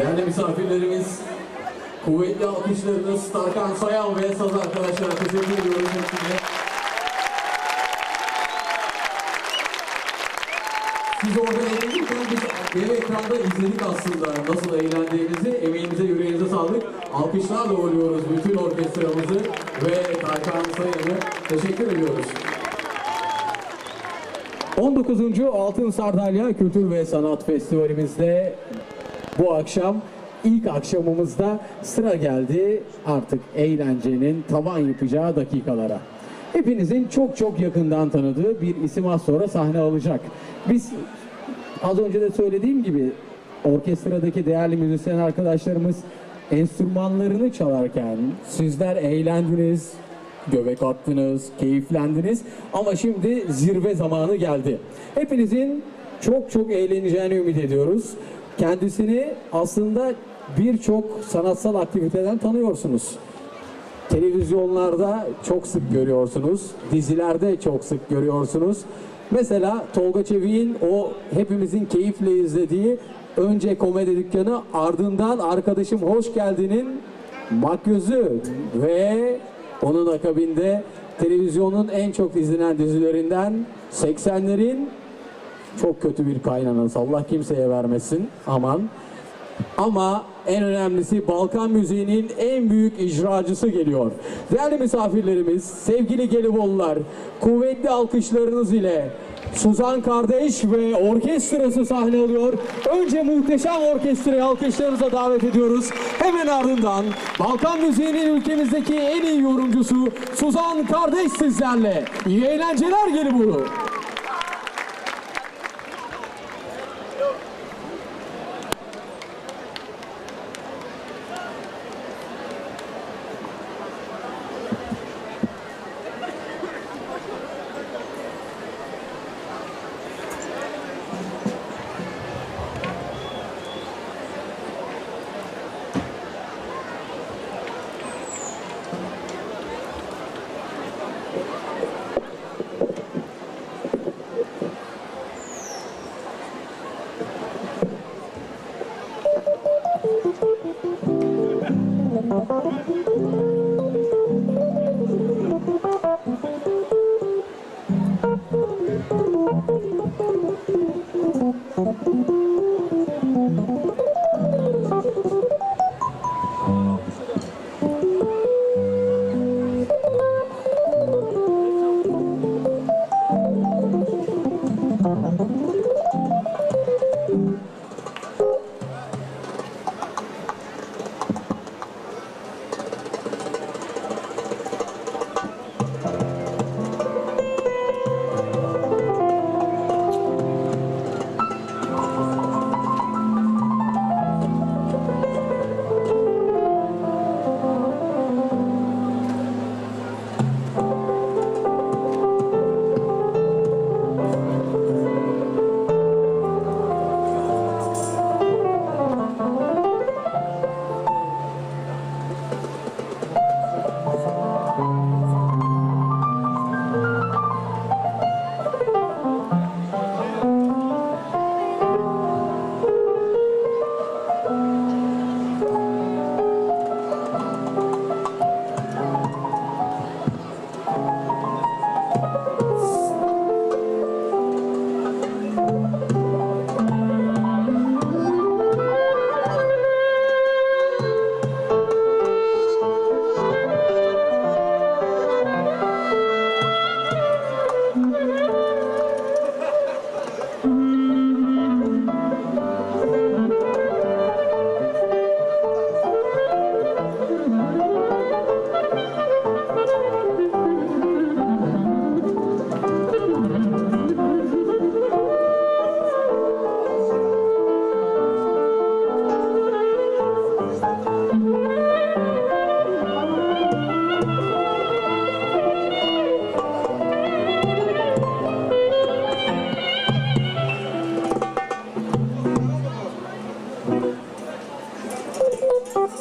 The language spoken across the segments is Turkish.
Değerli misafirlerimiz, kuvvetli alkışlarınız Tarkan Sayan ve saz arkadaşlar teşekkür ediyoruz hepsine. Siz orada eğlenirken biz dev ekranda izledik aslında nasıl eğlendiğimizi. Emeğinize, yüreğinize sağlık. Alkışlarla uğurluyoruz bütün orkestramızı ve Tarkan Sayan'ı teşekkür ediyoruz. 19. Altın Sardalya Kültür ve Sanat Festivalimizde bu akşam ilk akşamımızda sıra geldi artık eğlencenin tavan yapacağı dakikalara. Hepinizin çok çok yakından tanıdığı bir isim az sonra sahne alacak. Biz az önce de söylediğim gibi orkestradaki değerli müzisyen arkadaşlarımız enstrümanlarını çalarken sizler eğlendiniz, göbek attınız, keyiflendiniz ama şimdi zirve zamanı geldi. Hepinizin çok çok eğleneceğini ümit ediyoruz. Kendisini aslında birçok sanatsal aktiviteden tanıyorsunuz. Televizyonlarda çok sık görüyorsunuz, dizilerde çok sık görüyorsunuz. Mesela Tolga Çevik'in o hepimizin keyifle izlediği önce komedi dükkanı ardından arkadaşım hoş geldinin makyözü ve onun akabinde televizyonun en çok izlenen dizilerinden 80'lerin çok kötü bir kaynanası. Allah kimseye vermesin. Aman. Ama en önemlisi Balkan müziğinin en büyük icracısı geliyor. Değerli misafirlerimiz, sevgili Gelibolular, kuvvetli alkışlarınız ile Suzan kardeş ve orkestrası sahne alıyor. Önce muhteşem orkestrayı alkışlarınıza davet ediyoruz. Hemen ardından Balkan müziğinin ülkemizdeki en iyi yorumcusu Suzan kardeş sizlerle. İyi eğlenceler Gelibolu. Thank you.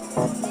Thank.